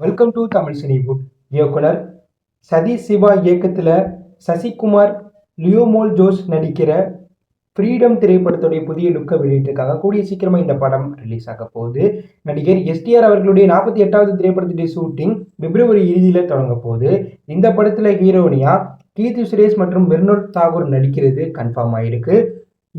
Welcome to Tamil Cinewood இயக்குனர் சதீஷ் சிவா இயக்கத்தில் சசிகுமார் லியோமோல் ஜோஸ் நடிக்கிற ஃப்ரீடம் திரைப்படத்துடைய புதிய லுக்கை வெளியிட்டிருக்காங்க. கூடிய சீக்கிரமாக இந்த படம் ரிலீஸ் ஆக போகுது. நடிகர் எஸ்டிஆர் அவர்களுடைய நாற்பத்தி எட்டாவது திரைப்படத்துடைய ஷூட்டிங் பிப்ரவரி இறுதியில் தொடங்க போகுது. இந்த படத்தில் ஹீரோனியா கீர்த்தி சுரேஷ் மற்றும் மிர்னோட் தாகூர் நடிக்கிறது கன்ஃபார்ம் ஆயிருக்கு.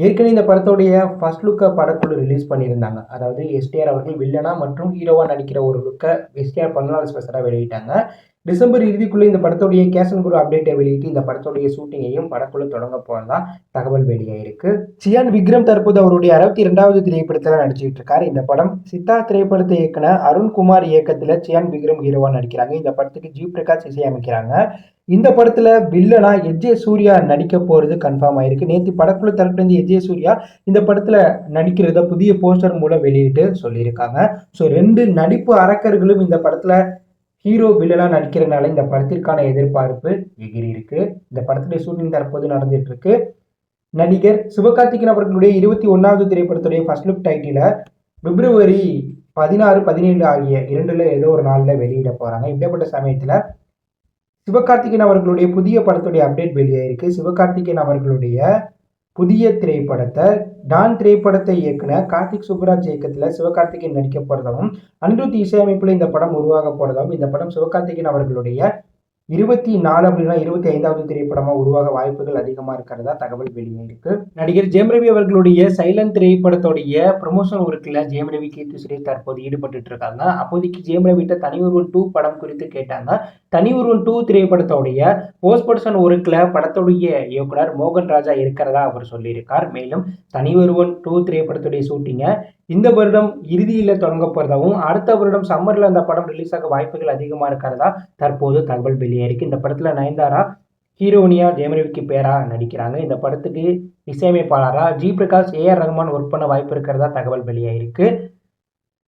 ஏற்கனவே இந்த படத்தோடைய ஃபர்ஸ்ட் லுக்கை படக்குழு ரிலீஸ் பண்ணியிருந்தாங்க. அதாவது எஸ்டிஆர் அவர்கள் வில்லனா மற்றும் ஹீரோவாக நடிக்கிற ஒரு லுக்கை எஸ்டிஆர் பன்னாள் ஸ்பெஷலாக வெளியிட்டாங்க. டிசம்பர் இறுதிக்குள்ளே இந்த படத்துடைய கேஷன் குரு அப்டேட்டை வெளியிட்டு இந்த படத்தோடைய ஷூட்டிங்கையும் படக்குழு தொடங்க போகிறதா தகவல் வெளியாயிருக்கு. சியான் விக்ரம் தற்போது அவருடைய அறுபத்தி இரண்டாவது திரைப்படத்தில் நடிச்சுட்டு இருக்காரு. இந்த படம் சித்தா திரைப்படத்தை இயக்குன அருண்குமார் இயக்கத்தில் சியான் விக்ரம் ஹீரோவாக நடிக்கிறாங்க. இந்த படத்துக்கு ஜி பிரகாஷ் இசையமைக்கிறாங்க. இந்த படத்தில் வில்லனா எஜே சூர்யா நடிக்க போகிறது கன்ஃபார்ம் ஆயிருக்கு. நேற்று படக்குழு தரப்புலேருந்து எஜே சூர்யா இந்த படத்தில் நடிக்கிறத புதிய போஸ்டர் மூலம் வெளியிட்டு சொல்லியிருக்காங்க. ஸோ ரெண்டு நடிப்பு அரக்கர்களும் இந்த படத்தில் ஹீரோ வில்லனா நடிக்கிறதுனால இந்த படத்திற்கான எதிர்பார்ப்பு எகிரி இருக்கு இந்த படத்துடைய ஷூட்டிங் தற்போது நடந்துட்டு இருக்கு நடிகர் சிவகார்த்திகன் அவர்களுடைய இருபத்தி ஒன்றாவது திரைப்படத்துடைய ஃபர்ஸ்ட் லுக் டைட்டில பிப்ரவரி பதினாறு பதினேழு ஆகிய இரண்டுல ஏதோ ஒரு நாளில் வெளியிட போறாங்க. இப்படிப்பட்ட சமயத்தில் சிவகார்த்திகேயன் அவர்களுடைய புதிய படத்துடைய அப்டேட் வெளியாயிருக்கு. சிவகார்த்திகேயன் அவர்களுடைய புதிய திரைப்படத்தை டான் திரைப்படத்தை இயக்குன கார்த்திக் சுப்ராஜ் இயக்கத்தில் சிவகார்த்திகேயன் நடிக்க போகிறதாகவும் அனிருத் இசையமைப்பில் இந்த படம் உருவாக போகிறதாகவும் இந்த படம் சிவகார்த்திகேயன் அவர்களுடைய இருபத்தி நாலு அப்படின்னா இருபத்தி ஐந்தாவது திரைப்படமாக உருவாக வாய்ப்புகள் அதிகமாக இருக்கிறதா தகவல் வெளியாயிருக்கு நடிகர் ஜெயம் ரவி அவர்களுடைய சைலண்ட் திரைப்படத்துடைய ப்ரமோஷன் ஒர்க்கில் ஜெயம் ரவி கீர்த்தி சுரேஷ் தற்போது ஈடுபட்டு இருக்காங்க அப்போதைக்கு ஜெயம் ரவிட்ட தனி ஒருவன் டூ படம் குறித்து கேட்டாங்க. தனி ஒருவன் டூ திரைப்படத்தோடைய போஸ்ட் ப்ரொடக்ஷன் ஒர்க்கில் படத்துடைய இயக்குனர் மோகன் ராஜா இருக்கிறதா அவர் சொல்லியிருக்கார். மேலும் தனி ஒருவன் டூ திரைப்படத்துடைய ஷூட்டிங்கை இந்த வருடம் இறுதியில் தொடங்க போகிறதாகவும் அடுத்த வருடம் சம்மரில் அந்த படம் ரிலீஸ் ஆக வாய்ப்புகள் அதிகமாக இருக்கிறதா தற்போது தகவல் வெளியாயிருக்கு இந்த படத்தில் நயன்தாரா ஹீரோனியா ஜெயமரவிக்கு பேரா நடிக்கிறாங்க. இந்த படத்துக்கு இசையமைப்பாளராக G Prakash AR Rahman work பண்ண வாய்ப்பு இருக்கிறதா தகவல் வெளியாயிருக்கு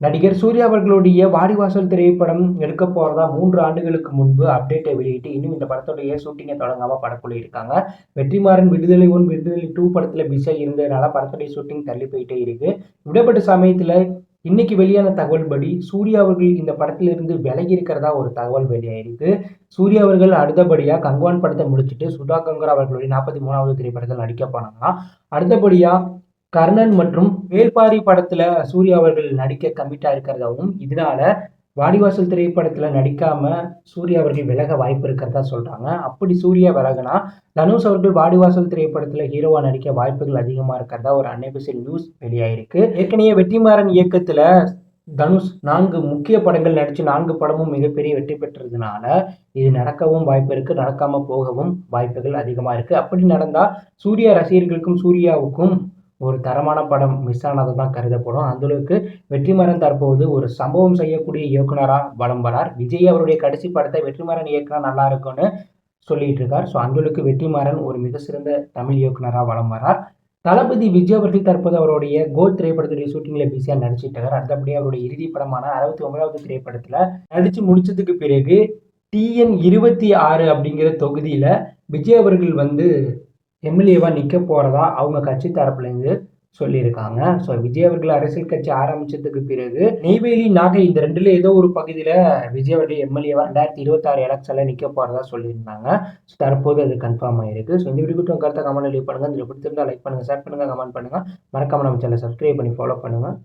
நடிகர் சூர்யா அவர்களுடைய வாடிவாசல் திரைப்படம் எடுக்க போகிறதா மூன்று ஆண்டுகளுக்கு முன்பு அப்டேட்டை வெளியிட்டு இன்னும் இந்த படத்துடைய ஷூட்டிங்கை தொடங்காமல் படக்குள்ள இருக்காங்க. வெற்றிமாறன் விடுதலை ஒன் விடுதலை டூ படத்தில் பிஸியாக இருந்ததுனால படத்துடைய ஷூட்டிங் தள்ளி போயிட்டே இருக்கு. விடப்பட்ட சமயத்தில் இன்னைக்கு வெளியான தகவல் படி சூர்யா அவர்கள் இந்த படத்திலிருந்து விலகி இருக்கிறதா ஒரு தகவல் வெளியாயிருக்கு. சூர்யா அவர்கள் அடுத்தபடியாக கங்குவான் படத்தை முடிச்சுட்டு சுதா கங்கர் அவர்களுடைய நாற்பத்தி மூணாவது திரைப்படத்தில் நடிக்க போனாங்கன்னா அடுத்தபடியாக கர்ணன் மற்றும் வேல்பாரி படத்துல சூர்யா அவர்கள் நடிக்க கமிட்டா இருக்கிறதாவும் இதனால வாடிவாசல் திரைப்படத்துல நடிக்காம சூர்யா அவர்கள் விலக வாய்ப்பு இருக்கிறதா சொல்றாங்க. அப்படி சூர்யா விலகினா தனுஷ் அவர்கள் வாடிவாசல் திரைப்படத்துல ஹீரோவா நடிக்க வாய்ப்புகள் அதிகமா இருக்கிறதா ஒரு அன்அபிஷியல் நியூஸ் வெளியாயிருக்கு. ஏற்கனவே வெற்றிமாறன் இயக்கத்துல தனுஷ் நான்கு முக்கிய படங்கள் நடித்து நான்கு படமும் மிகப்பெரிய வெற்றி பெற்றதுனால இது நடக்கவும் வாய்ப்பு இருக்குது நடக்காமல் போகவும் வாய்ப்புகள் அதிகமாக இருக்குது அப்படி நடந்தால் சூர்யா ரசிகர்களுக்கும் சூர்யாவுக்கும் ஒரு தரமான படம் மிஸ் ஆனது தான் கருதப்படும். அந்தளவுக்கு வெற்றிமாறன் தற்போது ஒரு சம்பவம் செய்யக்கூடிய இயக்குனராக வலம் வரார் விஜய் அவருடைய கடைசி படத்தை வெற்றிமாறன் இயக்குனா நல்லா இருக்கும்னு சொல்லிட்டு இருக்கார். ஸோ அந்தளவுக்கு வெற்றிமாறன் ஒரு மிக சிறந்த தமிழ் இயக்குனராக வலம் வரார் தளபதி விஜய் அவர்கள் தற்போது அவருடைய கோல் திரைப்படத்துடைய ஷூட்டிங்கில் பிஸியாக நடிச்சிட்டு இருக்கார். அடுத்தபடி அவருடைய இறுதி படமான அறுபத்தி ஒன்பதாவது திரைப்படத்தில் நடித்து முடிச்சதுக்கு பிறகு டிஎன் இருபத்தி ஆறு அப்படிங்கிற தொகுதியில் விஜய் அவர்கள் வந்து எம்எல்ஏவாக நிற்க போகிறதா அவங்க கட்சி தரப்புலேருந்து சொல்லியிருக்காங்க. ஸோ விஜய் அவர்கள் அரசியல் கட்சி ஆரம்பிச்சதுக்கு பிறகு நெய்வேலி நாகை இந்த ரெண்டுல ஏதோ ஒரு பகுதியில் விஜய் அவர்கள் எம்எல்ஏவா ரெண்டாயிரத்தி இருபத்தாறு எலெக்ஷனில் நிற்க போகிறதா சொல்லியிருந்தாங்க. ஸோ தற்போது அது கன்ஃபார்ம் ஆயிருக்கு. ஸோ இந்த வீடியோ கருத்தை கமெண்ட் லீவ் பண்ணுங்கள் இதில் பிடிச்சிருந்தா லைக் பண்ணுங்கள் ஷேர் பண்ணுங்கள் கமெண்ட் பண்ணுங்கள் மறக்காம நம்ம சேனலை சப்ஸ்கிரைப் பண்ணி ஃபாலோ பண்ணுங்கள்